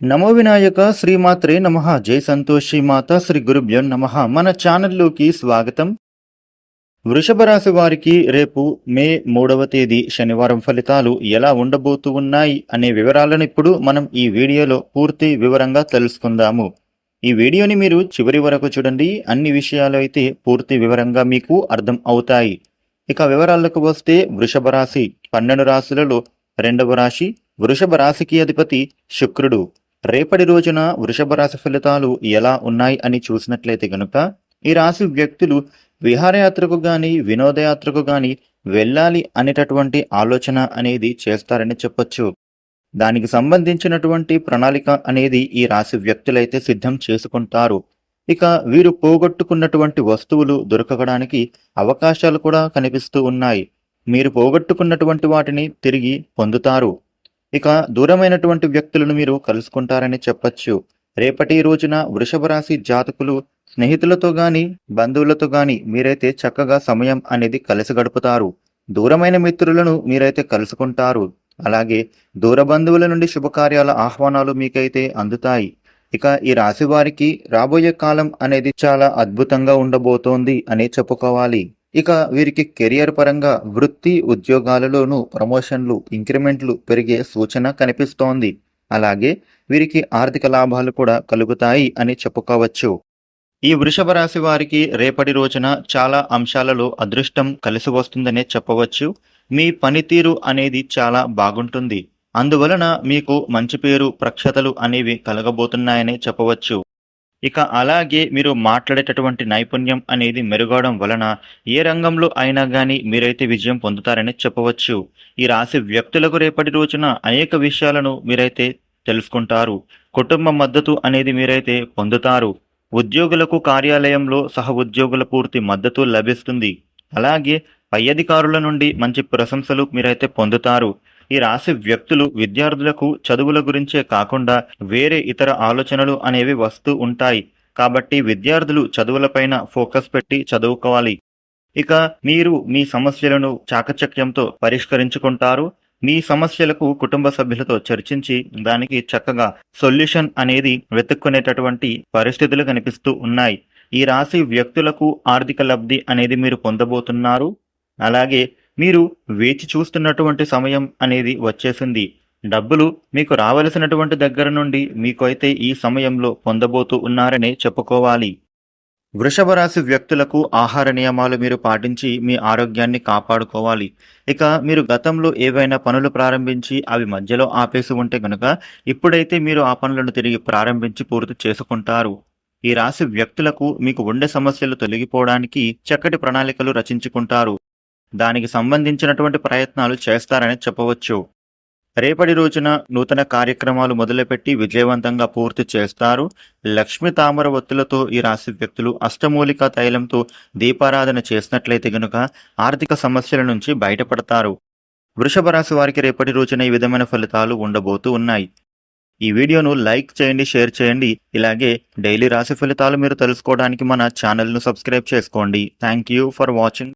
నమో వినాయక శ్రీమాత్రే నమ. జై సంతోషి మాత శ్రీ గురుభ్యో నమ. మన ఛానల్లోకి స్వాగతం. వృషభ రాశి వారికి రేపు మే మూడవ తేదీ శనివారం ఫలితాలు ఎలా ఉండబోతూ ఉన్నాయి అనే వివరాలను ఇప్పుడు మనం ఈ వీడియోలో పూర్తి వివరంగా తెలుసుకుందాము. ఈ వీడియోని మీరు చివరి వరకు చూడండి. అన్ని విషయాలు అయితే పూర్తి వివరంగా మీకు అర్థం అవుతాయి. ఇక వివరాలకు వస్తే వృషభ రాశి పన్నెండు రాశులలో రెండవ రాశి వృషభ రాశికి అధిపతి శుక్రుడు. రేపటి రోజున వృషభ రాశి ఫలితాలు ఎలా ఉన్నాయి అని చూసినట్లయితే గనుక ఈ రాశి వ్యక్తులు విహారయాత్రకు గాని వినోదయాత్రకు గాని వెళ్ళాలి అనేటటువంటి ఆలోచన అనేది చేస్తారని చెప్పొచ్చు. దానికి సంబంధించినటువంటి ప్రణాళిక అనేది ఈ రాశి వ్యక్తులైతే సిద్ధం చేసుకుంటారు. ఇక వీరు పోగొట్టుకున్నటువంటి వస్తువులు దొరకడానికి అవకాశాలు కూడా కనిపిస్తూ ఉన్నాయి. మీరు పోగొట్టుకున్నటువంటి వాటిని తిరిగి పొందుతారు. ఇక దూరమైనటువంటి వ్యక్తులను మీరు కలుసుకుంటారని చెప్పచ్చు. రేపటి రోజున వృషభ రాశి జాతకులు స్నేహితులతో గాని బంధువులతో గాని మీరైతే చక్కగా సమయం అనేది కలిసి గడుపుతారు దూరమైన మిత్రులను మీరైతే కలుసుకుంటారు. అలాగే దూర బంధువుల నుండి శుభకార్యాల ఆహ్వానాలు మీకైతే అందుతాయి. ఇక ఈ రాశి వారికి రాబోయే కాలం అనేది చాలా అద్భుతంగా ఉండబోతోంది అనే చెప్పుకోవాలి. ఇక వీరికి కెరియర్ పరంగా వృత్తి ఉద్యోగాలలోనూ ప్రమోషన్లు ఇంక్రిమెంట్లు పెరిగే సూచన కనిపిస్తోంది. అలాగే వీరికి ఆర్థిక లాభాలు కూడా కలుగుతాయి అని చెప్పుకోవచ్చు. ఈ వృషభ రాశి వారికి రేపటి రోజున చాలా అంశాలలో అదృష్టం కలిసి వస్తుందనే చెప్పవచ్చు. మీ పనితీరు అనేది చాలా బాగుంటుంది. అందువలన మీకు మంచి పేరు ప్రఖ్యాతలు అనేవి కలగబోతున్నాయనే చెప్పవచ్చు. ఇక అలాగే మీరు మాట్లాడేటటువంటి నైపుణ్యం అనేది మెరుగవడం వలన ఏ రంగంలో అయినా కానీ మీరైతే విజయం పొందుతారని చెప్పవచ్చు. ఈ రాశి వ్యక్తులకు రేపటి రోజున అనేక విషయాలను మీరైతే తెలుసుకుంటారు. కుటుంబ మద్దతు అనేది మీరైతే పొందుతారు. ఉద్యోగులకు కార్యాలయంలో సహ ఉద్యోగుల పూర్తి మద్దతు లభిస్తుంది. అలాగే పై అధికారుల నుండి మంచి ప్రశంసలు మీరైతే పొందుతారు. ఈ రాశి వ్యక్తులు విద్యార్థులకు చదువుల గురించే కాకుండా వేరే ఇతర ఆలోచనలు అనేవి వస్తూ ఉంటాయి. కాబట్టి విద్యార్థులు చదువులపైన ఫోకస్ పెట్టి చదువుకోవాలి. ఇక మీరు మీ సమస్యలను చాకచక్యంతో పరిష్కరించుకుంటారు. మీ సమస్యలకు కుటుంబ సభ్యులతో చర్చించి దానికి చక్కగా సొల్యూషన్ అనేది వెతుక్కునేటటువంటి పరిస్థితులు కనిపిస్తూ ఉన్నాయి. ఈ రాశి వ్యక్తులకు ఆర్థిక లబ్ధి అనేది మీరు పొందబోతున్నారు. అలాగే మీరు వేచి చూస్తున్నటువంటి సమయం అనేది వచ్చేసింది. డబ్బులు మీకు రావలసినటువంటి దగ్గర నుండి మీకు అయితే ఈ సమయంలో పొందబోతూ ఉన్నారనే చెప్పుకోవాలి. వృషభ రాశి వ్యక్తులకు ఆహార నియమాలు మీరు పాటించి మీ ఆరోగ్యాన్ని కాపాడుకోవాలి. ఇక మీరు గతంలో ఏవైనా పనులు ప్రారంభించి అవి మధ్యలో ఆపేసి ఉంటే కనుక ఇప్పుడైతే మీరు ఆ పనులను తిరిగి ప్రారంభించి పూర్తి చేసుకుంటారు. ఈ రాశి వ్యక్తులకు మీకు ఉండే సమస్యలు తొలగిపోవడానికి చక్కటి ప్రణాళికలు రచించుకుంటారు. దానికి సంబంధించినటువంటి ప్రయత్నాలు చేస్తారని చెప్పవచ్చు. రేపటి రోజున నూతన కార్యక్రమాలు మొదలుపెట్టి విజయవంతంగా పూర్తి చేస్తారు. లక్ష్మి తామర ఒత్తులతో ఈ రాశి వ్యక్తులు అష్టమూలిక తైలంతో దీపారాధన చేసినట్లయితే గనుక ఆర్థిక సమస్యల నుంచి బయటపడతారు. వృషభ రాశి వారికి రేపటి రోజున ఈ విధమైన ఫలితాలు ఉండబోతూ ఉన్నాయి. ఈ వీడియోను లైక్ చేయండి షేర్ చేయండి. ఇలాగే డైలీ రాశి ఫలితాలు మీరు తెలుసుకోవడానికి మన ఛానల్ను సబ్స్క్రైబ్ చేసుకోండి. Thank you for watching.